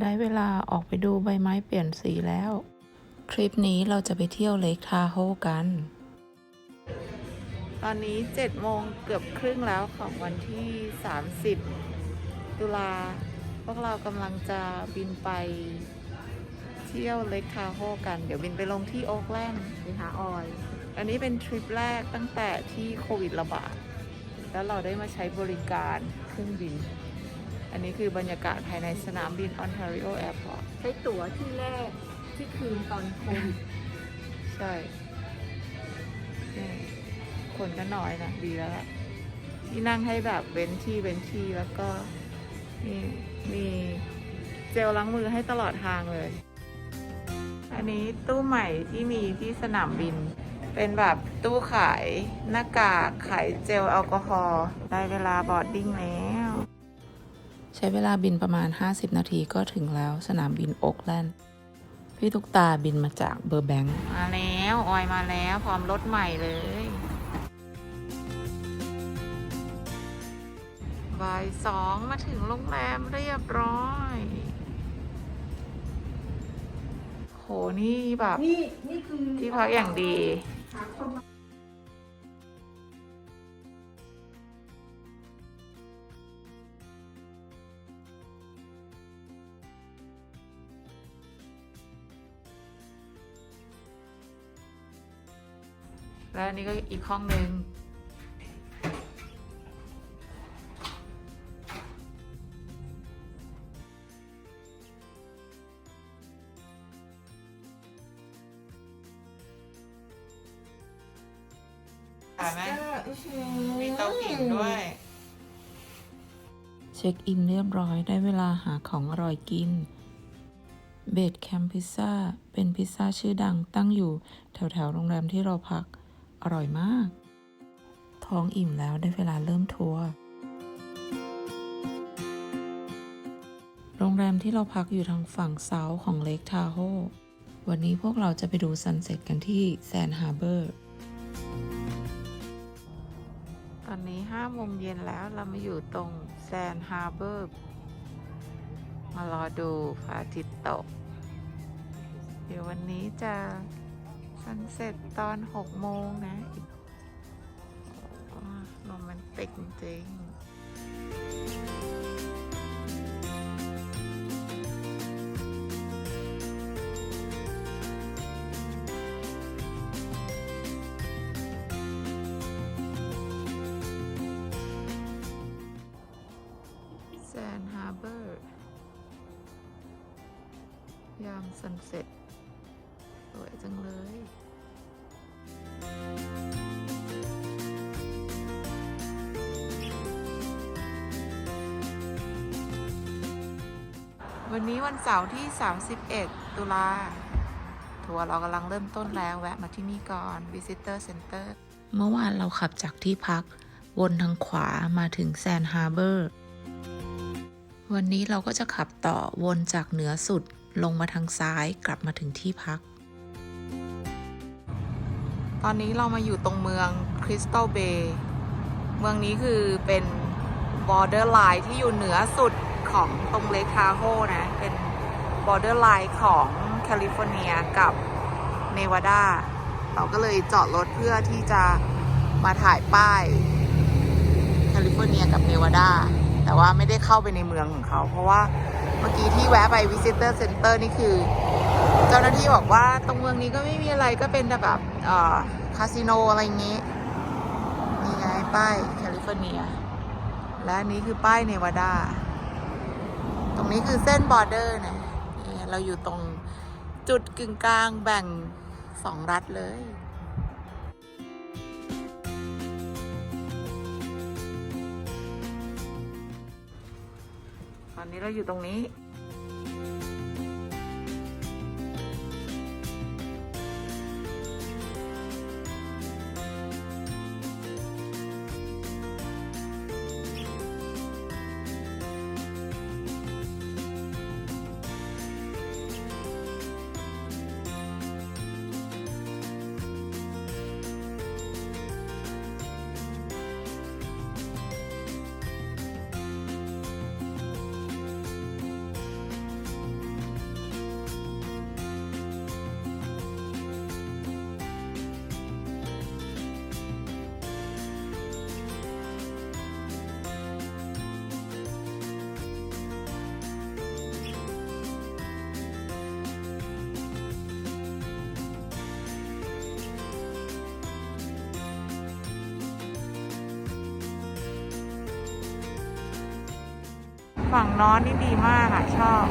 ได้เวลาออกไปดูใบไม้เปลี่ยนสีแล้ว ทริปนี้เราจะไปเที่ยวเลคทาโฮกัน ตอนนี้7โมงเกือบครึ่งแล้วของวันที่ 30 ตุลา พวกเรากำลังจะบินไปเที่ยวเลคทาโฮกัน เดี๋ยวบินไปลงที่โอ๊กแลนด์ไปหาออย อันนี้เป็นทริปแรกตั้งแต่ที่โควิดระบาด แล้วเราได้มาใช้บริการเครื่องบิน อันนี้คือบรรยากาศภายในสนามบินออนทาริโอแอร์พอร์ตใช้ตั๋วที่แรกที่คืนตอนโควิดใช่นี่คนก็น้อยนะ ดีแล้วล่ะที่นั่งให้แบบเว้นที่เว้นที่แล้วก็นี่มีเจลล้างมือให้ตลอดทางเลย อันนี้ตู้ใหม่ที่มีที่สนามบิน เป็นแบบตู้ขายหน้ากากขายเจลแอลกอฮอล์ได้เวลาบอร์ดดิ้งแล้ว ใช้เวลาบินประมาณ 50 นาทีก็ถึงแล้วสนามบินโอ๊กแลนด์พี่ทุกตาบินมาจากเบอร์แบงค์มาแล้ว ออยมาแล้วพร้อมรถใหม่เลยบ่ายสองมาถึงโรงแรมเรียบร้อย โหนี่แบบนี่นี่คือที่พักอย่างดี หาคน และอันนี้ก็อีกห้องหนึ่งถ่ายไหมมีเตาผิงด้วย เช็คอินเรียบร้อยได้เวลาหาของอร่อยกิน เบดแคมพิซซ่า เป็นพิซซ่าชื่อดังตั้งอยู่แถวแถวๆโรงแรมที่เราพัก อร่อยมาก ท้องอิ่มแล้วได้เวลาเริ่มทัวร์ โรงแรมที่เราพักอยู่ทางฝั่งเซาของเลคทาโฮวันนี้พวกเราจะไปดูซันเซ็ตกันที่แซนฮาร์เบอร์ ตอนนี้ห้าโมงเย็นแล้วเรามาอยู่ตรงแซนฮาร์เบอร์ มารอดูพระอาทิตย์ตก เดี๋ยววันนี้จะ ซันเซ็ตตอนหกโมงนะโรแมนติกจริงๆแซนฮาร์เบอร์ ยามซันเซ็ต วันนี้วันเสาร์ที่ 31 ตุลาทัวร์เรากำลังเริ่มต้นแล้วแวะมาที่นี่ก่อน Visitor Center เมื่อวานเราขับจากที่พัก วนทางขวามาถึงแซนฮาร์เบอร์ วันนี้เราก็จะขับต่อวนจากเหนือสุดลงมาทางซ้ายกลับมาถึงที่พัก ตอนนี้เรามาอยู่ตรงเมืองคริสตัลเบย์ เมืองนี้คือเป็นบอร์เดอร์ไลน์ที่อยู่เหนือสุด ของตรงเลคทาโฮนะ เป็นบอร์เดอร์ไลน์ของแคลิฟอร์เนียกับเนวาดาเราก็เลยจอดรถเพื่อที่จะมาถ่ายป้ายแคลิฟอร์เนียกับเนวาดาแต่ว่าไม่ได้เข้าไปในเมืองของเขา เพราะว่าเมื่อกี้ที่แวะไป Visitor Center นี่คือ เจ้าหน้าที่บอกว่าตรงเมืองนี้ก็ไม่มีอะไรก็เป็นแต่แบบคาสิโนอะไรอย่างงี้นี่ไงป้ายแคลิฟอร์เนีย และนนี้คือป้ายเนวาดา ตรงนี้คือเส้นบอร์เดอร์นะเราอยู่ตรงจุดกึ่งกลางแบ่งสองรัฐเลยตอนนี้เราอยู่ตรงนี้ ฝั่งน้อนนี่ดีมากอะ ชอบ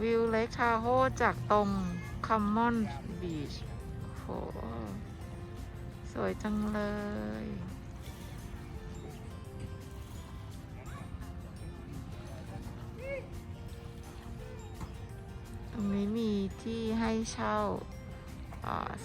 วิวเลคทาโฮจากตรงคัมมอนบีชโห สวยจังเลย นี้มีที่ให้เช่า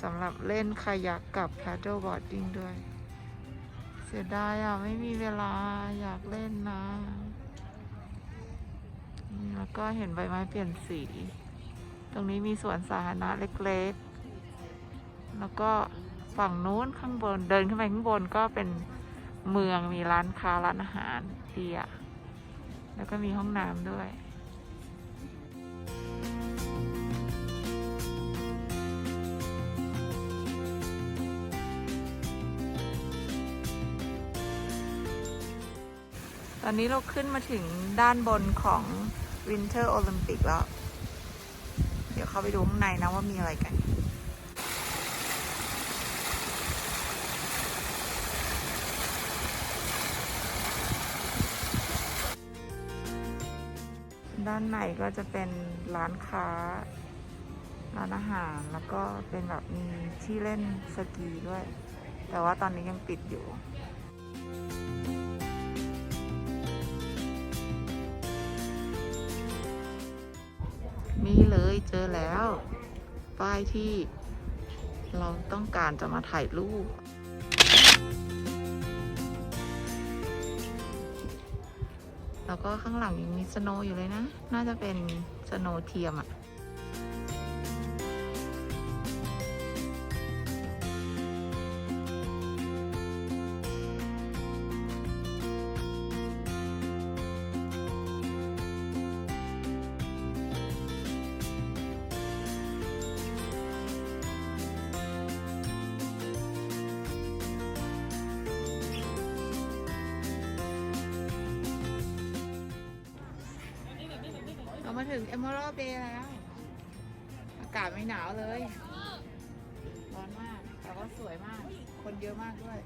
สำหรับเล่นคายักกับ paddle boarding ด้วย เสียดายอะ ไม่มีเวลาอยากเล่นนะแล้วก็เห็นใบไม้เปลี่ยนสี ตรงนี้มีสวนสาธารณะเล็กๆ แล้วก็ฝั่งนู้นข้างบนเดินขึ้นไปข้างบนก็เป็นเมืองมีร้านค้าร้านอาหารดีอะแล้วก็มีห้องน้ำด้วย อนนี้เราขึ้นมาถึงด้านบนของ Winter Olympic แล้ว เดี๋ยวเข้าไปดูข้างในนะว่ามีอะไรกันด้านในก็จะเป็นร้านค้า ร้านอาหาร แล้วก็เป็นแบบมีที่เล่นสกีด้วย แต่ว่าตอนนี้ยังปิดอยู่ นี่เลยเจอแล้ว ป้ายที่เราต้องการจะมาถ่ายรูป แล้วก็ข้างหลังยังมีสโนว์อยู่เลยนะ น่าจะเป็นสโนว์เทียมอะ ถึง Emerald Bay แล้ว อากาศไม่หนาวเลย ร้อนมาก แต่ว่าสวยมาก คนเยอะมากด้วย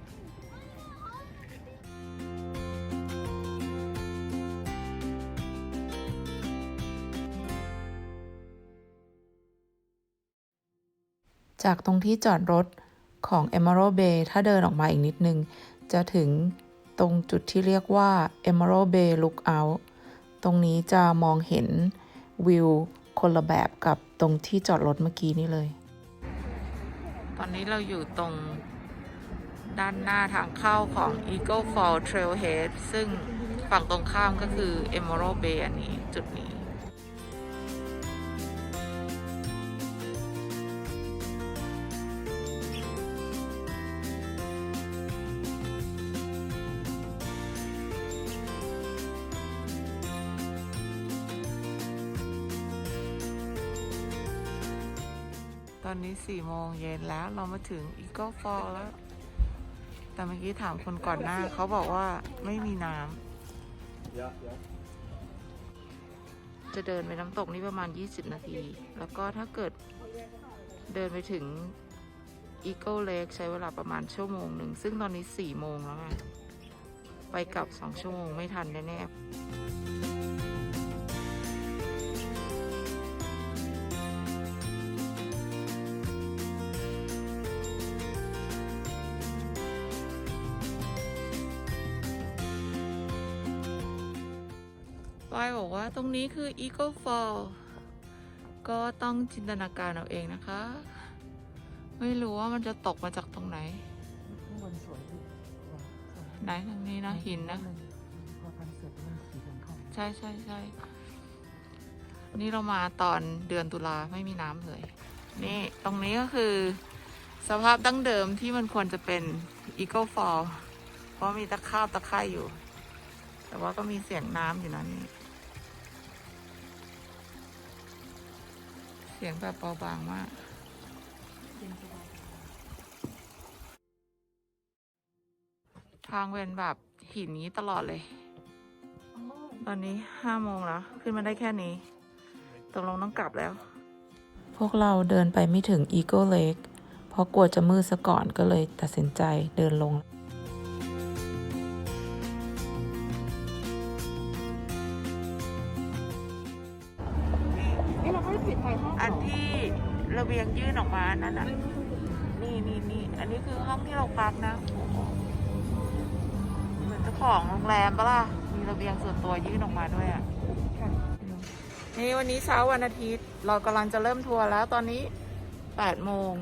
จากตรงที่จอดรถของ Emerald Bay ถ้าเดินออกมาอีกนิดนึง จะถึงตรงจุดที่เรียกว่า Emerald Bay Lookout ตรงนี้จะมองเห็น วิวคนละแบบกับตรงที่จอดรถเมื่อกี้นี่เลย ตอนนี้เราอยู่ตรงด้านหน้าทางเข้าของ Eagle Fall Trailhead ซึ่งฝั่งตรงข้ามก็คือ Emerald Bay อันนี้จุดนี้ ตอนนี้สี่โมงเย็นแล้วเรามาถึง Eagle Fall แล้ว แต่เมื่อกี้ถามคนก่อนหน้าเขาบอกว่าไม่มีน้ำจะเดินไปน้ำตกนี่ประมาณ 20 นาที แล้วก็ถ้าเกิดเดินไปถึง Eagle Lake ใช้เวลาประมาณชั่วโมงหนึ่ง ซึ่งตอนนี้ 4 โมงแล้วไงไปกลับ 2 ชั่วโมงไม่ทันแน่ๆ ปายบอกว่าตรงนี้คือ Eagle Fall ก็ต้องจินตนาการเอาเองนะคะ ไม่รู้ว่ามันจะตกมาจากตรงไหนข้างบนสวยดีว่ะสวยไหนตรงนี้นะหินนะพอทำเสร็จมันสีเหลืองทองใช่ใช่ใช่นี่เรามาตอนเดือนตุลาไม่มีน้ำเลย นี่ตรงนี้ก็คือ สภาพดั้งเดิมที่มันควรจะเป็น Eagle Fall เพราะมีตะข้าวตะไคร่อยู่ แต่ว่าก็มีเสียงน้ำอยู่นะนี่ สียงแบบเบาบางมากทางเป็นแบบหินนี้ตลอดเลยอ๋อเราอนนี้ห้าโมงแล้วขึ้นมาได้แค่นี้ตกลงต้องกลับแล้ว พวกเราเดินไปไม่ถึง Eagle Lake เพราะกลัวจะมืดซะก่อนก็เลยตัดสินใจเดินลง นี่อันนี้คือห้องที่เราพักนะโอ้โหเหมือนเจ้าของโรงแรมปะล่ะ มีระเบียงส่วนตัวยื่นออกมาด้วยอะ นี่วันนี้เช้าวันอาทิตย์ เรากำลังจะเริ่มทัวร์แล้วตอนนี้8โมง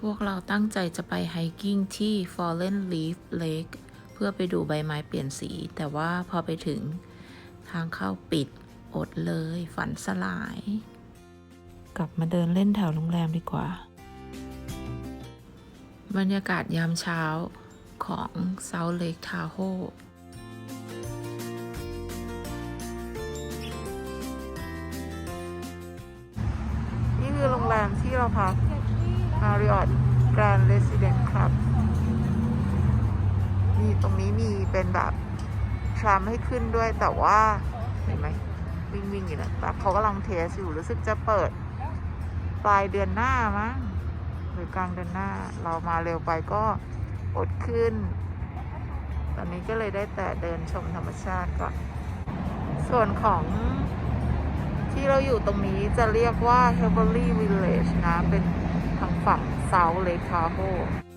พวกเราตั้งใจจะไปไฮกิ้งที่ Fallen Leaf Lake เพื่อไปดูใบไม้เปลี่ยนสี แต่ว่าพอไปถึงทางเข้าปิดอดเลย ฝันสลาย กลับมาเดินเล่นแถวโรงแรมดีกว่า บรรยากาศยามเช้าของ South Lake Tahoe นี่คือโรงแรมที่เราพัก Marriott Grand Residence Club นี่ตรงนี้มีเป็นแบบทรัมให้ขึ้นด้วยแต่ว่าเห็นไหมวิ่งวิ่งอยู่นะแบบเขากำลังเทสอยู่รู้สึกจะเปิดปลายเดือนหน้ามั้ง รือกลางเดือนหน้า เรามาเร็วไปก็อดขึ้น ตอนนี้ก็เลยได้แต่เดินชมธรรมชาติก่อน ส่วนของที่เราอยู่ตรงนี้จะเรียกว่า h e a v e r l y Village นะ เป็นทางฝั่ง South Lake Tahoe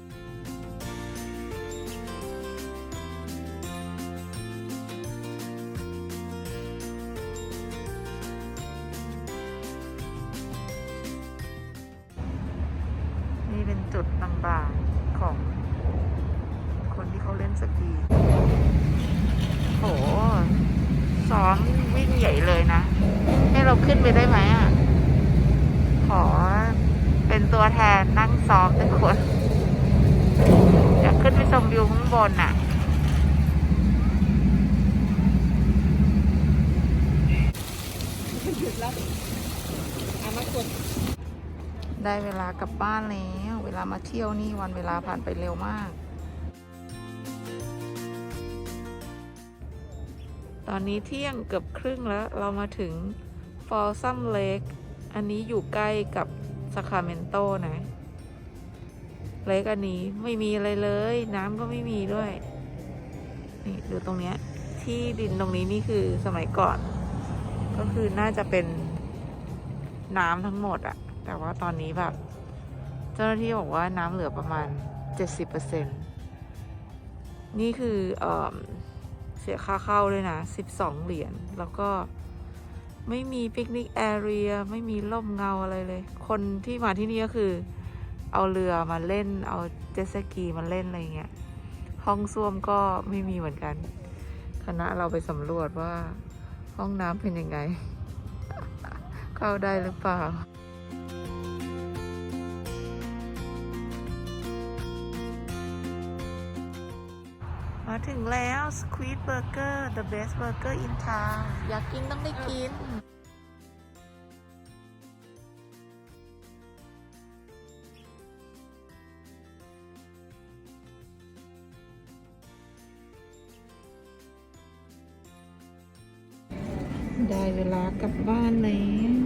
ขึ้นไปได้ไหมอะ ขอเป็นตัวแทนนั่งซ้อมทุกคนอยากขึ้นไปชมวิวข้างบนอะ ได้เวลากลับบ้านแล้ว เวลามาเที่ยวนี่วันเวลาผ่านไปเร็วมากตอนนี้เที่ยงเกือบครึ่งแล้วเรามาถึง ฟอลซัมเลกอันนี้อยู่ใกล้กับซาคราเมนโตนะเลกอันนี้ไม่มีอะไรเลย น้ำก็ไม่มีด้วย นี่ดูตรงเนี้ย ที่ดินตรงนี้นี่คือสมัยก่อน ก็คือน่าจะเป็นน้ำทั้งหมดอะแต่ว่าตอนนี้แบบ เจ้าหน้าที่บอกว่าน้ำเหลือประมาณ 70%นี่คือเออเสียค่าเข้าด้วยนะ 12 เหรียญแล้วก็ ไม่มีปิกนิกแอเรียไม่มีร่มเงาอะไรเลย คนที่มาที่นี่ก็คือ เอาเรือมาเล่น เอาเจ็ตสกีมาเล่นอะไรเงี้ย ห้องส้วมก็ไม่มีเหมือนกัน คณะเราไปสำรวจว่าห้องน้ำเป็นยังไง เข้าได้หรือเปล่ามาถึงแล้ว Squid Burger the best burger in town อยากกินต้องได้กิน ได้เวลากลับบ้านแล้ว